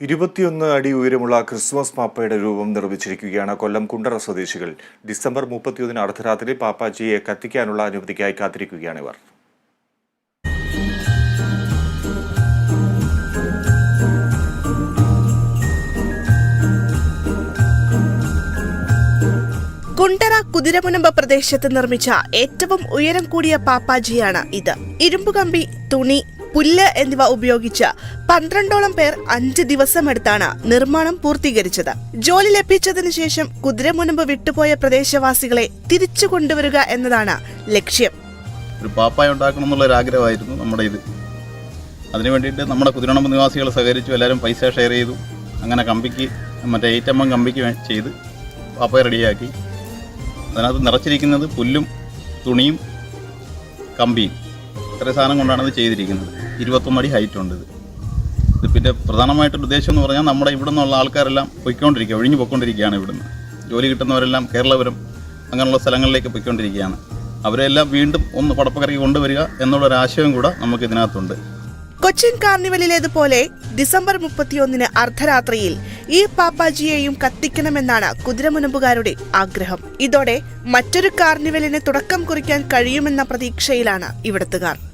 ഇരുപത്തിയൊന്ന് അടി ഉയരമുള്ള ക്രിസ്മസ് പാപ്പയുടെ രൂപം നിർമ്മിച്ചിരിക്കുകയാണ് കൊല്ലം കുണ്ടറ സ്വദേശികൾ. ഡിസംബർ മുപ്പത്തിയൊന്നിന് അർദ്ധരാത്രി പാപ്പാജിയെ കത്തിക്കാനുള്ള അനുമതിക്കായി കാത്തിരിക്കുകയാണ് ഇവർ. കുണ്ടറ കുതിരമുനമ്പ പ്രദേശത്ത് നിർമ്മിച്ച ഏറ്റവും ഉയരം കൂടിയ പാപ്പാജിയാണ് ഇത്. ഇരുമ്പുകമ്പി തുണി പുല്ല് എന്നിവ ഉപയോഗിച്ച് പന്ത്രണ്ടോളം പേർ അഞ്ച് ദിവസമെടുത്താണ് നിർമ്മാണം പൂർത്തീകരിച്ചത്. ജോലി ലഭിച്ചതിനു ശേഷം കുതിരമുനമ്പ് വിട്ടുപോയ പ്രദേശവാസികളെ തിരിച്ചു കൊണ്ടുവരിക എന്നതാണ് ലക്ഷ്യം. ഒരു പാപ്പായ ഉണ്ടാക്കണം എന്നുള്ള ഒരു ആഗ്രഹമായിരുന്നു നമ്മുടെ ഇത്. അതിനു വേണ്ടിയിട്ട് നമ്മുടെ കുതിരണമ്പ് നിവാസികൾ സഹകരിച്ചു എല്ലാവരും പൈസ ഷെയർ ചെയ്തു. അങ്ങനെ കമ്പിക്ക് മറ്റേ ഏറ്റമ്മം കമ്പിക്ക് ചെയ്ത് പാപ്പായ റെഡിയാക്കി അതിനകത്ത് നിറച്ചിരിക്കുന്നത് പുല്ലും തുണിയും കമ്പിയും. ഇത്രയും സാധനം കൊണ്ടാണ് ഇത് ചെയ്തിരിക്കുന്നത്. ഇരുപത്തൊന്ന് അടി ഹൈറ്റ് ഉണ്ട് ഇത്. പിന്നെ പ്രധാനമായിട്ടൊരു ഉദ്ദേശം എന്ന് പറഞ്ഞാൽ നമ്മുടെ ഇവിടെ നിന്നുള്ള ആൾക്കാരെല്ലാം പൊയ്ക്കൊണ്ടിരിക്കുക ഒഴിഞ്ഞു പൊയ്ക്കൊണ്ടിരിക്കുകയാണ് ഇവിടുന്ന്. ജോലി കിട്ടുന്നവരെല്ലാം കേരളപുരം അങ്ങനെയുള്ള സ്ഥലങ്ങളിലേക്ക് പൊയ്ക്കൊണ്ടിരിക്കുകയാണ്. അവരെല്ലാം വീണ്ടും ഒന്ന് പടപ്പക്കരയ്ക്ക് കൊണ്ടുവരിക എന്നുള്ളൊരു ആശയം കൂടെ നമുക്ക് ഇതിനകത്തുണ്ട് കൊച്ചിൻ കാർണിവലിലേതുപോലെ ഡിസംബർ മുപ്പത്തിയൊന്നിന് അർദ്ധരാത്രിയിൽ ഈ പാപ്പാജിയെയും കത്തിക്കണമെന്നാണ് കുതിരമുനമ്പുകാരുടെ ആഗ്രഹം. ഇതോടെ മറ്റൊരു കാർണിവലിന് തുടക്കം കുറിക്കാൻ കഴിയുമെന്ന പ്രതീക്ഷയിലാണ് ഇവിടത്തുകാർ.